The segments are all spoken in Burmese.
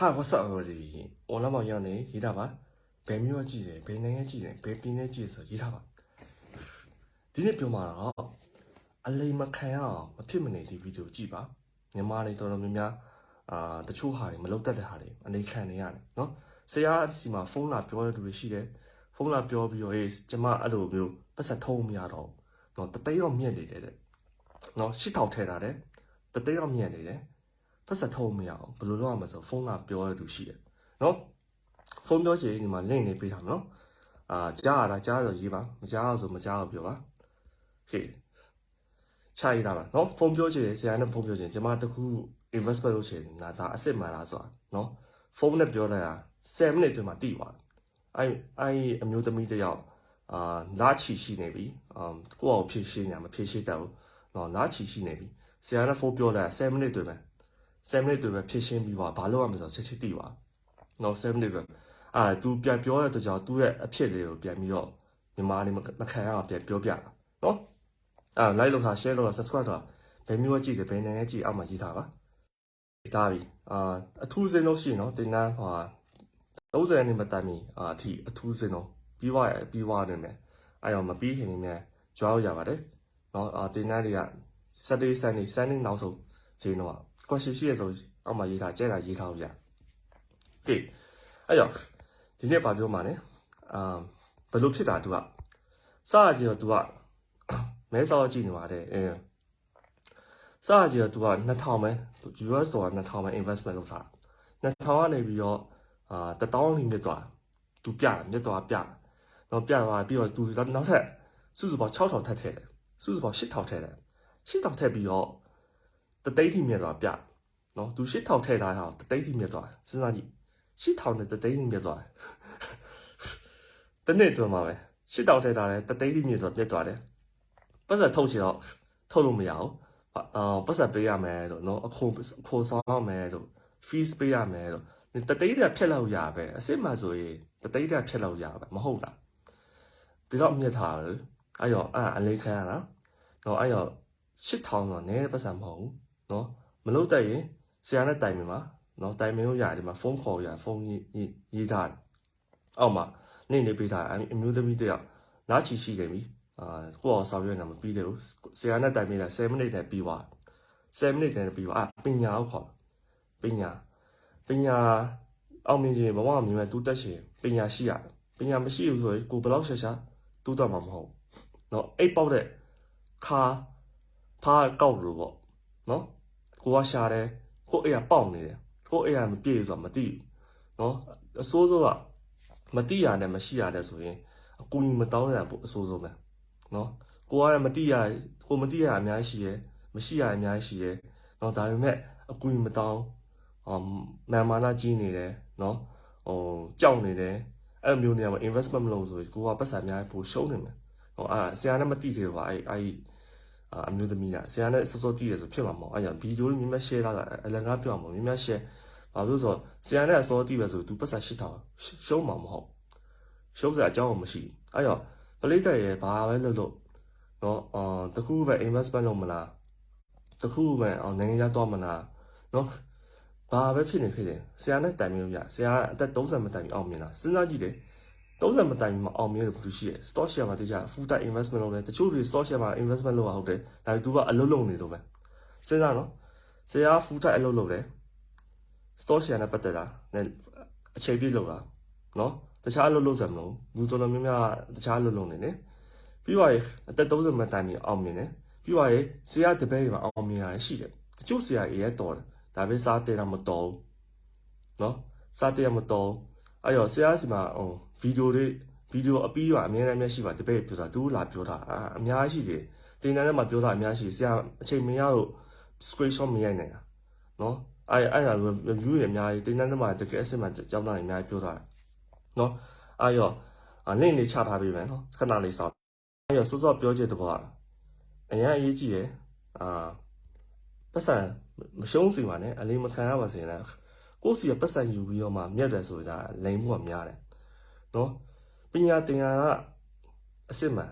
ဟာ what's up already အွန်လိုင်းမှာရောက်နေရေးတာပါဘယ်မျိုးကကြည့်တယ်ဘယ်နိုင်ငံကြည့်တယ်ဘယ်ပြည်နယ်ကြည့်တယ်ဆိုရေးတာပါဒီနေ့ပြောမှာတော့အလိမ်မခံရအောင်မဖြစ်မနေဒီဗီဒီယိုကြည့်ပါမြန်မာတွေတော်တော်များများအာတချို့ဟာတွေမလုပ်တတ်တဲ့ဟာတွေအနေခံနေရတယ်နော်ဆရာစီမှာဖုန်းလာပြောတဲ့လူတွေရှိတယ်ဖုန်းလာပြောပြီးတော့ဟေးကျမအဲ့လိုမျိုးပတ်ဆက်ထုံးမရတော့ဘူးနော်တသိန်းတော့မြင့်နေတယ်တဲ့နော်ရှစ်ထောက်ထဲတာတဲ့တသိန်းတော့မြင့်နေတယ် ပတ်ဆက်ထုံးမရအောင်ဘယ်လိုလုပ်ရမလဲဆိုဖုန်းလာပြောရသူရှိတယ်နော်ဖုန်းပြောချင်ဒီမှာ link နေပေးထားမယ်နော်အာကြားရတာကြားရဆိုရေးပါမကြားရဆိုမကြားရပြောပါဟေးချရတာပါနော်ဖုန်းပြောချင်ဆရာနဲ့ဖုန်းပြောချင်ကျွန်မတခု investment လုပ်ချင်တာဒါအစ်စ်မှန်လားဆိုတာနော်ဖုန်းနဲ့ပြောလိုက်တာ7မိနစ်အတွင်းမှာတည်သွားတယ်အဲ့အဲ့အမျိုးသမီးတစ်ယောက်အာလာချီရှိနေပြီအမ်ကိုယ့်အောင်ဖြည့်ရှင်းညာမဖြည့်ရှင်းတတ်ဘူးနော်လာချီရှိနေပြီဆရာနဲ့ဖုန်းပြောလိုက်တာ7မိနစ်အတွင်းမှာ 7 minute တွေပဲဖြည့်ရှင်းပြီးသွားဘာလို့ရမလဲဆိုတော့စစ်စစ်သိပါနော်7 minute ပဲအာ तू ပြန်ပြောတဲ့အတွက်ကြောင့်သူ့ရဲ့အဖြစ်လေးကိုပြန်ပြီးတော့မြန်မာလေးမခံရအောင်ပြန်ပြောပြတာနော်အာ like လုပ်တာ share လုပ်တာ subscribe တာဘယ်မျိုးကြည့်တယ်ဘယ်နိုင်ငံကြည့်အောက်မှာရေးထားပါဒါပြီအာအထူးစင်းလို့ရှိရင်နော်တင်နန်းဟို30နှစ်မတိုင်မီအာအထိအထူးစင်းတော့ပြီးသွားရပြီးသွားနေမယ်အဲ့တော့မပြီးခင်နေမြဲကြွားရပါတယ်နော်အာတင်နန်းတွေက Saturday Sunday Sunday နောက်ဆုံးဈေးတော့ question ရှိရဆိုအောက်မှာရေးထားကျဲတာရေးထားလို့ရ။ကဲအဲ့တော့ဒီနေ့ဘာပြောမှာလဲ။အာဘယ်လိုဖြစ်တာသူကစရကြီးတော့သူကမဲစောကြည့်နေပါတယ်အင်းစရကြီးတော့သူက2000ပဲ US ဒေါ်လာ2000ပဲ investment လုပ်ထား2000ကနေပြီးတော့အာ1000နေမြစ်သွားသူပြမြစ်သွားပြတော့ပြသွားပြီးတော့သူကနောက်ထပ်စုစုပေါင်း6000ထပ်ထည့်တယ်စုစုပေါင်း8000ထည့်တယ်8000ထည့်ပြီးတော့ တသိန်းထိမြစ်သွားပြနော်သူ8000ထည့်ထားတာတသိန်းထိမြစ်သွားစဉ်းစားကြည့်8000နဲ့တသိန်းထိမြစ်သွားတနေ့တွင်မှာပဲ8000ထည့်ထားတယ်တသိန်းထိမြစ်သွားပြတ်သွားတယ်ပတ်စံထုတ်ချင်တော့ထုတ်လို့မရဘူးအာပတ်စံပေးရမယ်လို့နော်အခုံအခုံဆောင်ရမယ်လို့ fees ပေးရမယ်လို့တသိန်းတည်းဖြတ်လောက်ရပဲအစ်စ်မှဆိုရင်တသိန်းတည်းဖြတ်လောက်ရပဲမဟုတ်လားဒီတော့မြစ်ထားတယ်အဲ့ရောအဲ့အလေးခံရတာတော့အဲ့ရော8000တော့နည်းပတ်စံမဟုတ်ဘူး နော်မလို့တဲ့ရင်ဆရာနဲ့တိုင်ပင်ပါနော်တိုင်ပင်လို့ရတယ်ဒီမှာဖုန်းခေါ်ရဖုန်းရေးရေးထားတယ်အောက်မှာနေနေပေးထားအမျိုးသမီးတယောက်နားချီရှိနေပြီအာကိုအောင်ဆောင်ရွက်နေမှာပြီးတယ်လို့ဆရာနဲ့တိုင်ပင်တာ7မိနစ်နဲ့ပြီးသွား7မိနစ်နဲ့ပြီးသွားအာပညာကိုခေါ်ပညာပညာအောင်မြင်ခြင်းဘဝမြင်မဲ့တူးတက်ရှင်ပညာရှိရတယ်ပညာမရှိဘူးဆိုရင်ကိုဘယ်တော့ရှာရှာတူးတော့မှာမဟုတ်နော်အိတ်ပေါက်တဲ့ခါဖားကောက်လို့ပေါ့နော် ကိုကရှာတယ်ကိုအိမ်ကပေါက်နေတယ်ကိုအိမ်ကမပြည့်ဆိုတော့မသိဘူးနော်အစိုးစိုးကမတိရနဲ့မရှိရတဲ့ဆိုရင်အကူကြီးမတောင်းရဘူးအစိုးစိုးပဲနော်ကိုကမတိရကိုမတိရအများကြီးရှိရယ်မရှိရအများကြီးရှိရယ်နော်ဒါပေမဲ့အကူကြီးမတောင်းအမ်မာမာနာကြီးနေတယ်နော်ဟိုကြောက်နေတယ်အဲ့လိုမျိုးနေရာမှာ investment မလုပ်ဆိုရင်ကိုကပတ်စံအများကြီးပိုရှုံးနေမယ်ဟောအာဆရာနဲ့မတိသေးဘူးပါအဲ့အဲ့ အမျိုးသမီးကဆရာနဲ့စောစောတည်ရဆိုဖြစ်မှာမဟုတ်အဲ့ကြောင့်ဗီဒီယိုလေးမြင်မြ share လာတာအလကားပြောမှာမြင်မြ share ဘာလို့ဆိုတော့ဆရာနဲ့စောတည်ပဲဆိုသူပတ်စံရှစ်ထောင်ရှုံးမှာမဟုတ်ရှုံးစရာအကြောင်းမရှိအဲ့ကြောင့်ပလိတ်တက်ရဲ့ဘာပဲလုပ်လို့နော်အော်တခုပဲ investment လုပ်မလားတခုပဲအော်နိုင်ငံခြားသွားမလားနော်ဘာပဲဖြစ်နေဖြစ်နေဆရာနဲ့တိုင်မလို့ရဆရာအသက်30မတိုင်အောင်မြင်လားစဉ်းစားကြည့်လေ 30မတိုင်မအောင်မြင်လို့ဘာလို့ရှိရဲ stock share မှာတခြား full time investment လုပ်တယ်တချို့တွေ stock share မှာ investment လုပ်ရဟုတ်တယ်ဒါပေမဲ့ तू ကအလုပ်လုပ်နေလို့ပဲစဉ်းစားနော်ဆရာ full time အလုပ်လုပ်တယ် stock share နဲ့ပတ်သက်တာနဲ့အချိန်ပြည့်လုပ်တာနော်တခြားအလုပ်လုပ်စရာမလိုဘူးတော်တော်များများတခြားအလုပ်လုပ်နေတယ်ပြီးသွားရင်အသက်30မတိုင်မီအောင်မြင်တယ်ပြီးသွားရင်ဆရာတပည့်တွေမှာအောင်မြင်ရရှိတယ်တချို့ဆရာတွေရဲ့တော်တယ်ဒါပေမဲ့စားတဲ့တော့မတော်ဘူးနော်စားတဲ့မတော် အဲ့တော့ဆရာစီမှာဟိုဗီဒီယိုတွေဗီဒီယိုအပြီးပါအများနဲ့ရှိပါတပည့်ပြောတာသူလာပြောတာအများကြီးရှိတယ်တင်တန်းထဲမှာပြောတာအများရှိဆရာအချိန်မရလို့ screenshot မရိုက်နိုင်တာနော်အဲ့အဲ့ဒါ review တွေအများကြီးတင်တန်းထဲမှာတကယ်အစစ်မှကြောင်းသားတွေအများကြီးပြောတာနော်အဲ့ရောလင့်လေးချထားပေးမယ်နော်ခဏလေးစောင့်အဲ့ရောစောစောပြောချင်တဲ့ဘောကအရင်အရေးကြီးတယ်အာပတ်စံမရှုံးစီပါနဲ့အလေးမခံရပါစေနဲ့ ကိုယ့်စီကပတ်စံယူပြီးတော့မှမြတ်တယ်ဆိုတာလိန်မှုကများတယ်နော်ပညာတင်ရကအစစ်မှန်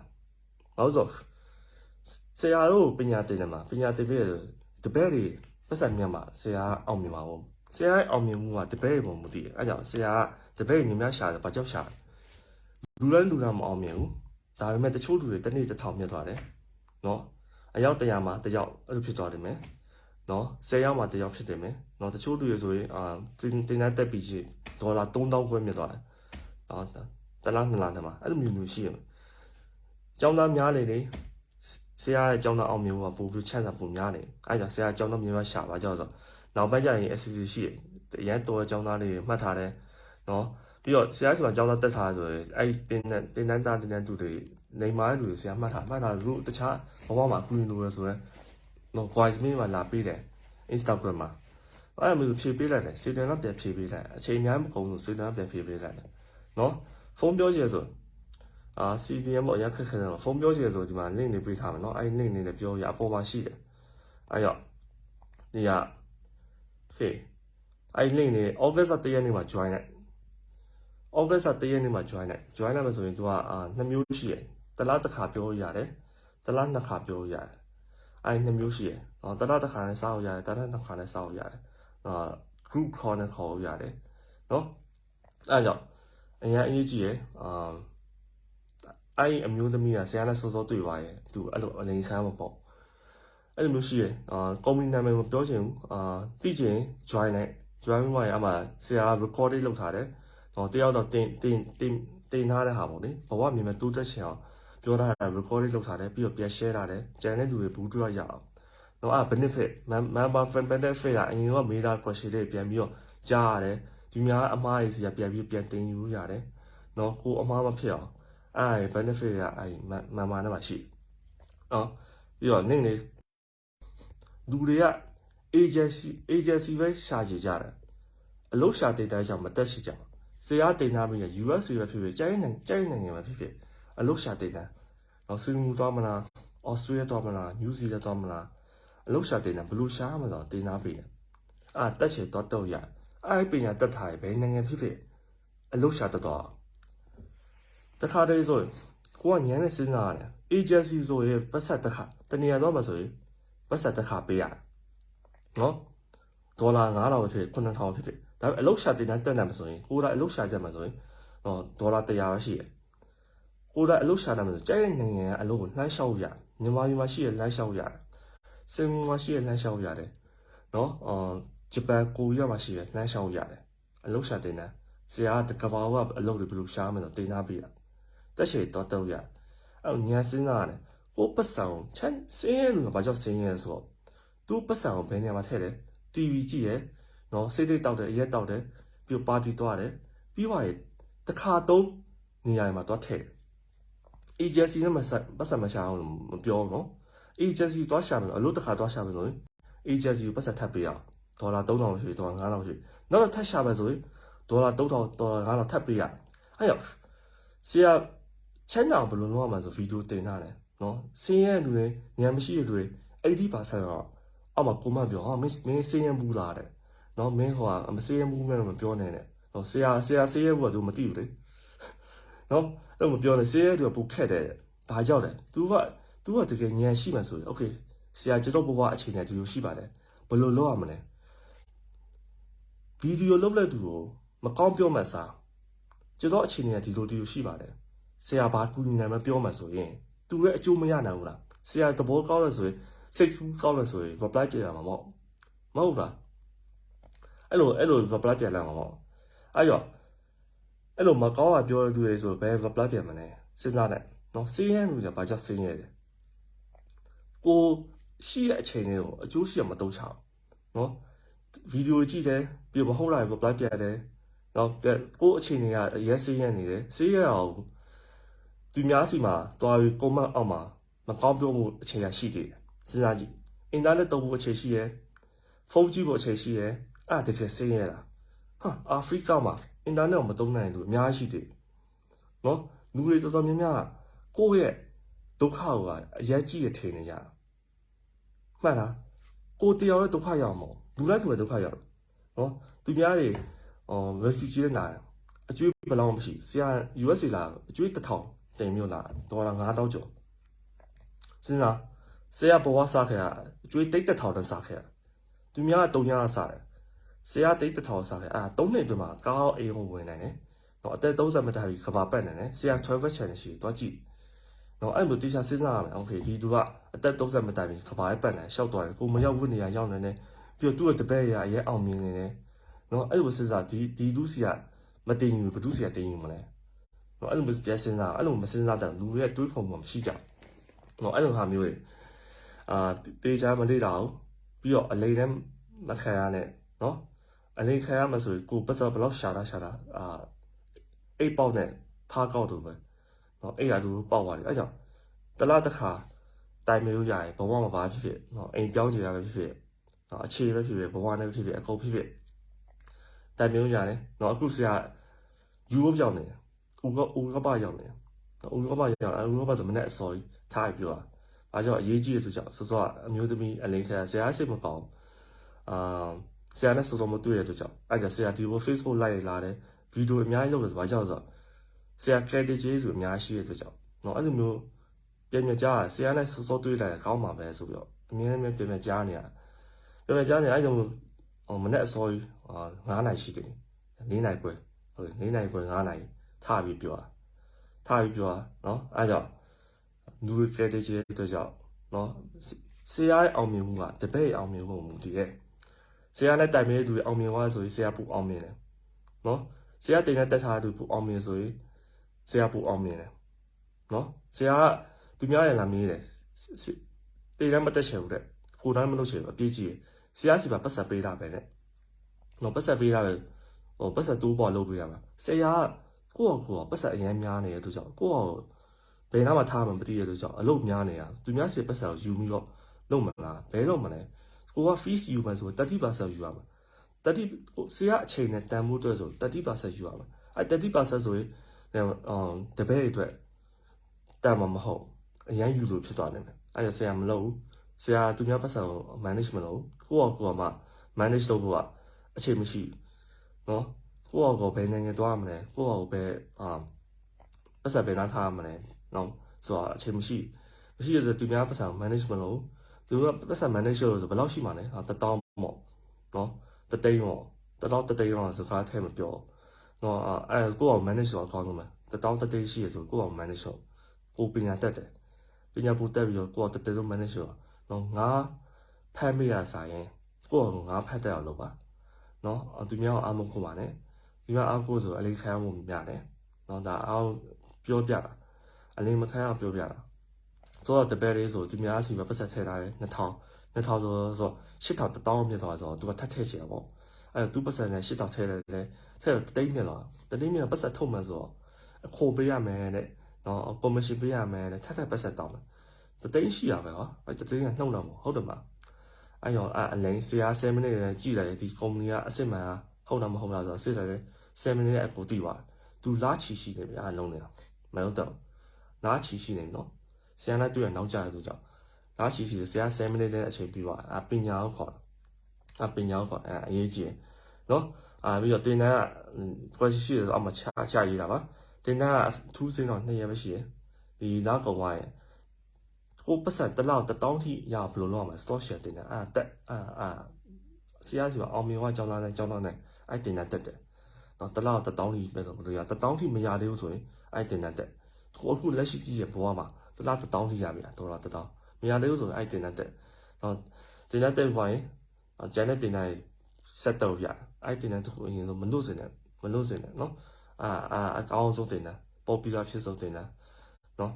ဘာလို့ဆိုဆရာတို့ပညာတင်တယ်မှာပညာတင်ပြီးတပည့်တွေပတ်စံမြတ်မှာဆရာအောင်မြင်ပါဘူးဆရာရဲ့အောင်မြင်မှုကတပည့်ပုံမသိတယ်အဲကြောင့်ဆရာကတပည့်နေများရှာတယ်ဘာကြောက်ရှာလဲလူတိုင်းလူတိုင်းမအောင်မြင်ဘူးဒါပေမဲ့တချို့လူတွေတစ်နေ့တစ်ထောင်မြတ်သွားတယ်နော်အယောက်100မှာတစ်ယောက်အဲ့လိုဖြစ်သွားတယ်မယ် နော်10ယောက်မှာတစ်ယောက်ဖြစ်တယ်မယ်နော်တချို့လူတွေဆိုရင်အာတင်တင်တဲ့တက်ပြီးချင်းဒေါ်လာ3000ခွဲမြတ်သွားတယ်နော်တလားနှစ်လားတည်းမှာအဲ့လိုမျိုးမျိုးရှိရမယ်ကျောင်းသားများနေလေဆရာရဲ့ကျောင်းသားအောင်မြင်မှုကပိုပြီးချမ်းသာပုံများနေအဲကြောင့်ဆရာကျောင်းသားများရှာပါကြောက်ဆိုနောက်ပိုင်းကျရင် SCC ရှိတယ်အရန်တော်အကြောင်းသားလေးမှတ်ထားတယ်နော်ပြီးတော့ဆရာဆိုတာအကြောင်းသားတက်ထားဆိုရင်အဲ့တင်တန်းတင်တန်းသားတင်တန်းသူတွေနေမားလူတွေဆရာမှတ်ထားမှတ်ထားလို့တခြားဘဝမှာကုရင်လို့ရဆိုရင် နော် voice mail မှာလာပေးတယ် Instagram မှာအဲ့လိုမျိုးဖြေပေးလိုက်တယ်စေတနာပြန်ဖြေပေးလိုက်အချိန်များမကုန်လို့စေတနာပြန်ဖြေပေးလိုက်တယ်နော်ဖုန်းပြောချင်ဆိုအာ CDM ပေါ့အရင်ခက်ခဲတယ်ဖုန်းပြောချင်ဆိုဒီမှာ link နေပေးထားမယ်နော်အဲ့ link နေနဲ့ပြောရအပေါ်မှာရှိတယ်အဲ့တော့ဒီကဖေးအဲ့ link နေ August 1ရက်နေ့မှာ join လိုက် August 1ရက်နေ့မှာ join လိုက် join လိုက်မှဆိုရင် तू ကအာနှစ်မျိုးရှိတယ်တလားတစ်ခါပြောလို့ရတယ်တလားနှစ်ခါပြောလို့ရတယ် အဲ့နှစ်မျိုးရှိတယ်ဟောတလားတစ်ခါနဲ့စောက်ရတယ်တလားနှစ်ခါနဲ့စောက်ရတယ်အာ group call နဲ့ခေါ်လို့ရတယ်နော်အဲ့ကြောင့်အရင်အရေးကြီးရယ်အာအဲ့အမျိုးသမီးကဆရာနဲ့စောစောတွေ့ပါရဲ့သူအဲ့လိုအလိန်ခမ်းမပေါ့အဲ့လိုမျိုးရှိရယ်အာကုမ္ပဏီနာမည်မပြောချင်ဘူးအာသိချင် join နဲ့ join မှာရအမှဆရာ recording လုပ်ထားတယ်ဟောတယောက်တော့တင်တင်တင်တင်ထားတဲ့ဟာပေါ့လေဘဝမြင်မဲ့တိုးတက်ချင်အောင် ပြောထားတာ recording လုပ်ထားတယ်ပြီးတော့ပြန် share ထားတယ်ကျန်တဲ့လူတွေဘူးတွေ့ရအောင်တော့အာ benefit member friend benefit ကအရင်ကမေးတာ question တွေပြန်ပြီးတော့ကြားရတယ်ဒီများအမားတွေစီကပြန်ပြီးပြန်တင်ယူရတယ်နော်ကိုအမားမဖြစ်အောင်အဲ့ benefit ကအဲ့ member နဲ့မှရှိနော်ပြီးတော့နေ့နေ့လူတွေက agency agency ပဲရှာကြကြတယ်အလုပ်ရှာတဲ့တိုင်းကြောင့်မတက်ရှိကြဘူးဆရာတင်ထားပြီး US ပဲဖြစ်ဖြစ်ကျိုင်းနိုင်ကျိုင်းနိုင်ငံပဲဖြစ်ဖြစ် အလုပ်ရှာတဲ့တိုင်းတော့စင်ကာပူသွားမလားဩစတြေးလျသွားမလားနယူးဇီလန်သွားမလားအလုပ်ရှာတဲ့တိုင်းဘယ်လိုရှာမှတော့တင်ထားပြီးတယ်အာတက်ချေတော့တော့ရအဲ့ပညာတက်ထားရဘယ်နိုင်ငံဖြစ်ဖြစ်အလုပ်ရှာတတ်တော့တခါတည်းဆိုရင်ကိုကညံနေစဉ်းစားရတယ် agency ဆိုရင်ပတ်ဆက်တစ်ခါတနေရာတော့မှဆိုရင်ပတ်ဆက်တစ်ခါပေးရတယ်နော်ဒေါ်လာ9000ပဲဖြစ်9000ဖြစ်ဖြစ်ဒါပေမဲ့အလုပ်ရှာတင်တန်းတက်နေမှာဆိုရင်ကိုယ်တိုင်အလုပ်ရှာကြမှာဆိုရင်ဟောဒေါ်လာ100ပဲရှိတယ် ကိုယ်တိုင်အလုပ်ရှာတယ်မှာဆိုကြိုက်တဲ့နိုင်ငံကအလုပ်ကိုလှမ်းလျှောက်ရမြန်မာပြည်မှာရှိရလှမ်းလျှောက်ရတယ်စင်ကာပူမှာရှိရလှမ်းလျှောက်ရတယ်နော်အော်ဂျပန်ကိုရီးယားမှာရှိရလှမ်းလျှောက်ရတယ်အလုပ်ရှာတင်တန်းဆရာကကဘာကအလုပ်တွေဘယ်လိုရှာမလဲတင်ထားပေးရတက်ချေတော့တော့ရအဲ့ညစဉ်းစားရတယ်ကိုပတ်စံကိုချမ်းစင်းရဲလို့ဘာကြောင့်စင်းရဲဆိုတော့သူပတ်စံကိုဘယ်နေရာမှာထည့်လဲ TV ကြည့်ရယ်နော်စိတ်လေးတောက်တယ်အရက်တောက်တယ်ပြီးတော့ပါတီသွားတယ်ပြီးသွားရင်တစ်ခါသုံးနေရာမှာသွားထည့်တယ် agency နဲ့မဆက်ပတ်စံမရှာအောင်မပြောဘူးနော် agency သွားရှာမယ်အလို့တစ်ခါသွားရှာမယ်ဆိုရင် agency ကိုပတ်စံထပ်ပေးရဒေါ်လာ3000ရှိဒေါ်လာ9000ရှိနောက်တော့ထပ်ရှာမယ်ဆိုရင်ဒေါ်လာ3000ဒေါ်လာ9000ထပ်ပေးရအဲ့တော့ဆရာချမ်းတောင်ဘယ်လိုလုပ်ရမှာဆိုဗီဒီယိုတင်ထားတယ်နော်စင်းရဲလူတွေညံမရှိတဲ့လူတွေ80%တော့အောက်မှာကွန်မန့်ပြောဟာမင်းမင်းစင်းရဲဘူးလားတဲ့နော်မင်းဟိုကမစင်းရဲဘူးမဲ့မပြောနဲ့တဲ့နော်ဆရာဆရာစင်းရဲဘူးကသူမသိဘူးလေနော် တော့မပြောနဲ့ဆရာတို့ကပူခက်တယ်ဒါကြောက်တယ် तू က तू ကတကယ်ဉာဏ်ရှိမှဆိုရင် okay ဆရာကျွန်တော်ဘဝအခြေအနေဒီလိုရှိပါတယ်ဘယ်လိုလုပ်ရမလဲဗီဒီယိုလုပ်လက်သူကိုမကောင်းပြောမှစားကျွန်တော်အခြေအနေကဒီလိုဒီလိုရှိပါတယ်ဆရာဘာကူညီနိုင်မှပြောမှဆိုရင် तू ရဲ့အကျိုးမရနိုင်ဘူးလားဆရာသဘောကောင်းလို့ဆိုရင်စိတ်ကူးကောင်းလို့ဆိုရင် reply ပြန်ရမှာမဟုတ်မဟုတ်လားအဲ့လိုအဲ့လို reply ပြန်လာမှာမဟုတ်အဲ့တော့ အဲ့လိုမကောင်းတာပြောတဲ့သူတွေဆိုဘယ် reply ပြန်မလဲစဉ်းစားလိုက်နော်စင်းရဲလို့じゃဘာကြောင့်စင်းရဲလဲကိုရှိတဲ့အချိန်လေးကိုအကျိုးရှိရမတုံးချအောင်နော်ဗီဒီယိုကြည့်တယ်ပြီးတော့မဟုတ်လား reply ပြန်တယ်နော်ကိုအချိန်လေးကရဲစင်းရဲနေတယ်စင်းရဲအောင်သူများစီမှာတွားပြီးကွန်မန့်အောက်မှာမကောင်းပြောမှုအခြေအနေရှိသေးတယ်စဉ်းစားကြည့်အင်တာနက်တုံးဖို့အခြေရှိရယ်ဖုန်းကြည့်ဖို့အခြေရှိရယ်အဲ့ဒါတကယ်စိတ်ရတာဟာအာဖရိကမှာ အင်တာနက်ကိုမသုံးနိုင်လို့အများကြီးရှိသေးတယ်နော်လူတွေတော်တော်များများကိုယ့်ရဲ့ဒုက္ခကိုအရက်ကြီးရထင်နေကြတာမှန်လားကိုယ်တရားရဲ့ဒုက္ခရောက်မှာလူလိုက်ကိုယ်ဒုက္ခရောက်နော်သူများတွေအော် refugee နဲ့နာအကျွေးဘယ်လောက်မရှိဆရာ USA လာအကျွေးတစ်ထောင်တင်မြို့လာဒေါ်လာ9000ကျော်စဉ်းစားဆရာဘဝစားခဲ့ရအကျွေးတိတ်တက်ထောင်နဲ့စားခဲ့ရသူများကတုံညာစားတယ် ဆရာတိတ်တစ်ထောင်စားတယ်အာ3နှစ်အတွင်းမှာကောင်းအိမ်ကိုဝင်နိုင်တယ်နော်အသက်30မတိုင်ပြီးကဘာပတ်နေတယ်ဆရာ12 channel ရှိသွားကြည့်နော်အဲ့လိုတရားစဉ်းစားရမယ်โอเคဒီသူကအသက်30မတိုင်ပြီးကဘာပဲပတ်နေရှောက်သွားတယ်ကိုမရောက်ဝနေရရောက်နေတယ်ပြီးတော့သူ့ရဲ့တပည့်ရအရင်အောင်မြင်နေတယ်နော်အဲ့လိုစဉ်းစားဒီဒီလူစီကမတင်ယူဘသူစီကတင်ယူမလဲနော်အဲ့လိုမျိုးပြန်စဉ်းစားအဲ့လိုမစဉ်းစားတဲ့လူရဲ့တွေးခေါ်မှုမရှိကြဘူးနော်အဲ့လိုဟာမျိုးတွေအာတေချာမလေးတာဘူးပြီးတော့အလိမ်နဲ့မခံရနဲ့နော် အလိခံရမှာဆိုရင်ကိုပတ်စဘလောက်ရှာတာရှာတာအာအိတ်ပေါက်နဲ့ဖားကောက်တူပဲနော်အိတ်ရတူပေါက်သွားတယ်အဲကြောင့်တလားတစ်ခါတိုင်မေလို့ရတယ်ဘဝမှာဘာဖြစ်ဖြစ်နော်အိမ်ပြောင်းကြရပဲဖြစ်ဖြစ်နော်အခြေပဲဖြစ်ဖြစ်ဘဝနဲ့ဖြစ်ဖြစ်အကုန်ဖြစ်ဖြစ်တိုင်မေလို့ရတယ်နော်အခုဆရာယူဘပြောင်းနေတယ်ဥကဥကပရောက်နေတယ်ဥရောပရောက်ဥရောပဆိုမနဲ့အစော်ကြီးထားပြီးပြောတာ။အဲကြောင့်အရေးကြီးတဲ့သူကြောင့်စောစောအမျိုးသမီးအလင်းခဲဆရာစိတ်မကောင်းအာ ဆရာနဲ့စောစောမတွေ့ရတဲ့ကြောင့်အဲ့ကြောင့်ဆရာဒီဘို Facebook လိုက်လာတယ်ဗီဒီယိုအများကြီးလုပ်လို့ဆိုပါကြောက်ဆိုဆရာ credit ကြီးဆိုအများကြီးရှိတဲ့ကြောင့်နော်အဲ့လိုမျိုးပြန်ပြန်ကြားဆရာနဲ့စောစောတွေ့လိုက်ကောင်းပါပဲဆိုပြီးတော့အများနဲ့ပြန်ပြန်ကြားနေရပြန်ပြန်ကြားနေအဲ့ကြောင့်မနေ့အစောကြီး9နိုင်ရှိတယ်4နိုင်ခွဲဟုတ်တယ်4နိုင်ခွဲ9နိုင်ထပြီးပြောတာထပြီးပြောတာနော်အဲ့ကြောင့်လူ credit ကြီးတဲ့ကြောင့်နော်ဆရာရဲ့အောင်မြင်မှုကတပည့်အောင်မြင်မှုမူတည်ရဲ့ ဆရာနဲ့တိုင်မဲသူတွေအောင်မြင်သွားဆိုရင်ဆရာပူအောင်မြင်တယ်နော်ဆရာတိတ်နဲ့တက်ထားသူပူအောင်မြင်ဆိုရင်ဆရာပူအောင်မြင်တယ်နော်ဆရာကသူများရလာမေးတယ်တိတ်နဲ့မတက်ချင်ဘူးတဲ့ကိုတိုင်းမလုပ်ချင်ဘူးအပြေးကြီးဆရာစီပါပတ်ဆက်ပေးတာပဲတဲ့နော်ပတ်ဆက်ပေးတာပဲဟိုပတ်ဆက်တိုးပေါ်လုပ်ပေးရမှာဆရာကကိုယ့်ကိုယ်ကပတ်ဆက်အရင်များနေတဲ့သူကြောင့်ကိုယ့်ကိုဘယ်နာမှထားမှမသိရတဲ့သူကြောင့်အလုပ်များနေတာသူများစီပတ်ဆက်ကိုယူပြီးတော့လုပ်မလားဘယ်လုပ်မလဲ ကိုက fees ယူမှဆို30%ယူရမှာ30ကိုဆရာအချိန်နဲ့တန်ဖို့အတွက်ဆို30%ယူရမှာအဲ30%ဆိုရင်အမ်တပည့်အတွက်တန်မှာမဟုတ်အရန်ယူလို့ဖြစ်သွားနိုင်တယ်အဲဒါဆရာမလုပ်ဘူးဆရာသူများပတ်စံကို manage မလုပ်ကိုကကိုကမှ manage လုပ်ဖို့ကအချိန်မရှိနော်ကိုကကိုဘယ်နိုင်ငံသွားမလဲကိုကကိုဘယ်အာပတ်စံဘယ်နားထားမလဲနော်ဆိုတော့အချိန်မရှိမရှိရတဲ့သူများပတ်စံ manage မလုပ် သူကပတ်စံ manager ဆိုဘယ်လောက်ရှိမှလဲဟာတတောင်းပေါ့နော်တသိန်းပေါ့တတောင်းတသိန်းတော့စကားထဲမပြောနော်အဲကိုအောင် manage ဆိုအကောင်းဆုံးပဲတတောင်းတသိန်းရှိရဆိုကိုအောင် manage ဆိုကိုပညာတတ်တယ်ပညာပူတက်ပြီးတော့ကိုအောင်တသိန်းဆုံး manage ဆိုနော်ငါဖတ်မိရဆိုင်ရင်ကိုအောင်ငါဖတ်တဲ့အောင်လုပ်ပါနော်သူများအောင်အမခုပါနဲ့ဒီမှာအောက်ကိုဆိုအလေးခံမှုများတယ်နော်ဒါအောင်ပြောပြတာအလေးမခံအောင်ပြောပြတာ ဆိုတော့တပည့်လေးဆိုသူများစီမှာပတ်ဆက်ထည့်ထားတယ်2000 2000ဆိုဆို8000တတောင်းမြင်သွားဆိုတော့သူကထပ်ထည့်ချင်တာပေါ့အဲသူပတ်ဆက်နဲ့8000ထည့်တယ်လေထည့်တော့တသိန်းမြင်သွားတသိန်းမြင်ပတ်ဆက်ထုတ်မှဆိုတော့အခိုပေးရမယ်တဲ့နော်ကော်မရှင်ပေးရမယ်တဲ့ထပ်ထပ်ပတ်ဆက်တောင်းတယ်တသိန်းရှိရပဲဟောအဲတသိန်းကနှုတ်တော့မဟုတ်တယ်မအဲ့ရောအလိန်ဆရာ7မိနစ်နဲ့ကြည်လိုက်တယ်ဒီကုမ္ပဏီကအစ်စ်မှန်ဟုတ်လားမဟုတ်လားဆိုတော့စစ်တယ်7မိနစ်နဲ့အကိုတီးသွားသူလားချီရှိတယ်ဗျာလုံးနေတာမဟုတ်တော့လားချီရှိနေနော် ဆရာနဲ့တွေ့ရနောက်ကြရသူကြောင့်လာချီချီဆရာ7မိနစ်တဲ့အချိန်ပြီးသွားအပညာကိုခေါ်တာအပညာကိုခေါ်အဲအရေးကြီးနော်အာပြီးတော့တင်တန်းက question ရှိတယ်ဆိုအောက်မှာချချရေးတာပါတင်တန်းကထူးစင်းတော့2ရက်ပဲရှိတယ်ဒီနောက်ကောင်သွားရင်ကိုပတ်စံတစ်လောက်တစ်တောင်းထိရဘယ်လိုလုပ်ရမလဲ store share တင်တန်းအာတက်အာအာဆရာစီကအောင်မြင်ကကြောင်းလာတဲ့ကြောင်းလာတဲ့အဲ့တင်တန်းတက်တယ်နော်တစ်လောက်တစ်တောင်းထိပဲဆိုဘယ်လိုရတစ်တောင်းထိမရသေးဘူးဆိုရင်အဲ့တင်တန်းတက်ကိုအခုလက်ရှိကြည့်ရဘဝမှာ တလားတစ်တောင်းထိရပြီလားဒေါ်လာတစ်တောင်းမရသေးဘူးဆိုရင်အဲ့တင်တဲ့တက်တော့တင်တဲ့တက်သွားရင်ကျန်တဲ့တင်တဲ့ဆက်တော့ရအဲ့တင်တဲ့တခုအရင်ဆုံးမလို့စင်နဲ့မလို့စင်နဲ့နော်အာအာအကောင်းဆုံးတင်တဲ့ပေါ်ပူလာဖြစ်ဆုံးတင်တဲ့နော်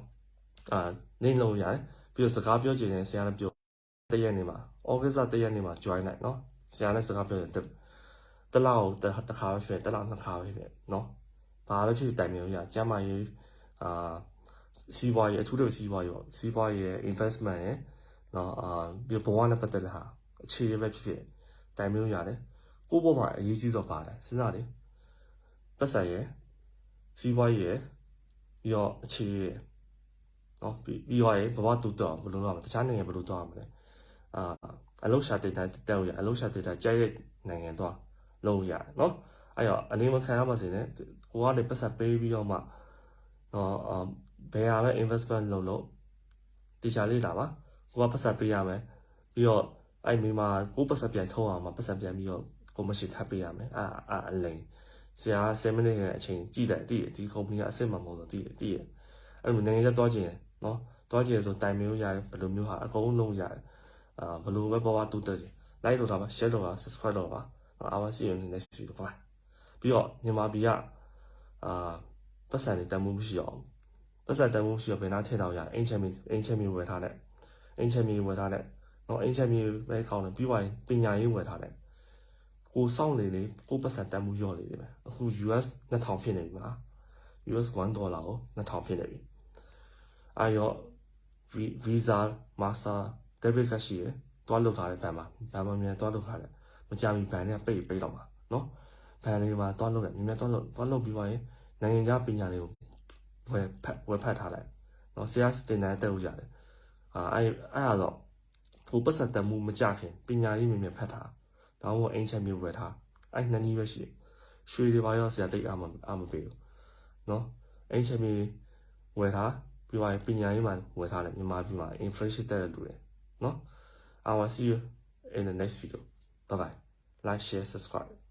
အာနေလို့ရတယ်ပြီးတော့စကားပြောချင်တဲ့ဆရာလည်းပြောတရက်နေမှာဩဂတ်တရက်နေမှာ join လိုက်နော်ဆရာနဲ့စကားပြောရင်တလောက်တစ်ခါပဲဖြစ်တလောက်နှစ်ခါပဲဖြစ်နော်ဘာပဲဖြစ်တိုင်မျိုးရကျမ်းမာရေးအာ စီးပွားရေးအထူးသဖြင့်စီးပွားရေးပေါ့စီးပွားရေး investment ရယ်နော်အာပြီးဘဝနဲ့ပတ်သက်တဲ့ဟာအခြေရပဲဖြစ်ဖြစ်တိုင်မျိုးရတယ်ကိုယ့်ဘဝမှာအရေးကြီးဆုံးပါတယ်စဉ်းစားလေပတ်စံရယ်စီးပွားရေးရယ်ပြီးတော့အခြေရယ်နော်ပြီးပြီးတော့ရယ်ဘဝတူတော့ဘယ်လိုလုပ်ရမလဲတခြားနိုင်ငံဘယ်လိုတော့ရမလဲအာအလုရှာတေတာတက်လို့ရအလုရှာတေတာကြိုက်တဲ့နိုင်ငံတော့လုံးရနော်အဲ့တော့အနေမခံရပါစေနဲ့ကိုကလည်းပတ်စံပေးပြီးတော့မှနော်အာ ဘယ်ဟာပဲ investment လုပ်လို့တေချာလေးလာပါကိုကပတ်စံပေးရမယ်ပြီးတော့အဲ့မိမကိုပတ်စံပြန်ထုတ်အောင်မှာပတ်စံပြန်ပြီးတော့ကိုမရှိထပ်ပေးရမယ်အာအာအလိန်ဆရာ7မိနစ်ရဲ့အချိန်ကြည့်တယ်တည်တယ်ဒီကုမ္ပဏီကအစ်စ်မှမဟုတ်ဆိုတည်တယ်တည်တယ်အဲ့လိုနိုင်ငံချက်သွားခြင်းနော်သွားခြင်းဆိုတိုင်မျိုးရတယ်ဘယ်လိုမျိုးဟာအကုန်လုံးရတယ်အာဘယ်လိုပဲပေါ်ပါတူတက်ခြင်း like လုပ်တာပါ share လုပ်တာ subscribe လုပ်တာပါအားဝစီရင်နေ next video ပါပြီးတော့မြန်မာပြည်ကအာပတ်စံတွေတန်မှုမရှိအောင် ပတ်စံတန်မှုမရှိအောင်ဘယ်နာထည့်တော့ရအင်ချမ်းမီအင်ချမ်းမီဝယ်ထားတဲ့အင်ချမ်းမီဝယ်ထားတဲ့နော်အင်ချမ်းမီပဲကောင်းတယ်ပြီးသွားရင်ပညာရေးဝယ်ထားတဲ့ကိုစောင့်နေလေကိုပတ်စံတန်မှုရော့နေတယ်ပဲအခု US 2000ဖြစ်နေပြီမှာ US 1ဒေါ်လာကို2000ဖြစ်နေပြီအာရော Visa Master debit card ရှိရယ်တွားလုပ်ထားတဲ့ဘဏ်မှာဘဏ်မှာမြန်တွားလုပ်ထားတယ်မကြမီဘဏ်နဲ့ပိတ်ပိတ်တော့မှာနော်ဘဏ်လေးမှာတွားလုပ်တယ်မြန်မြန်တွားလုပ်တွားလုပ်ပြီးသွားရင်နိုင်ငံခြားပညာတွေကို ဝယ်ဖတ်ဝယ်ဖတ်ထားလိုက်နော်ဆရာစတင်တဲ့တက်လို့ရတယ်အာအဲ့အဲ့ဒါတော့ဖို့ပတ်စံတမှုမကြခင်ပညာရေးမြန်မြန်ဖတ်ထားဒါမှမဟုတ်အင်ချမ်းမျိုးဝယ်ထားအဲ့နှစ်နည်းပဲရှိတယ်ရွှေတွေပါရောဆရာတိတ်အားမအားမပေးဘူးနော်အင်ချမ်းမျိုးဝယ်ထားပြီးသွားရင်ပညာရေးမှာဝယ်ထားတယ်မြန်မာပြည်မှာ inflation တက်တဲ့လူတွေနော် I will see you in the next video. Bye bye. Like, share, subscribe.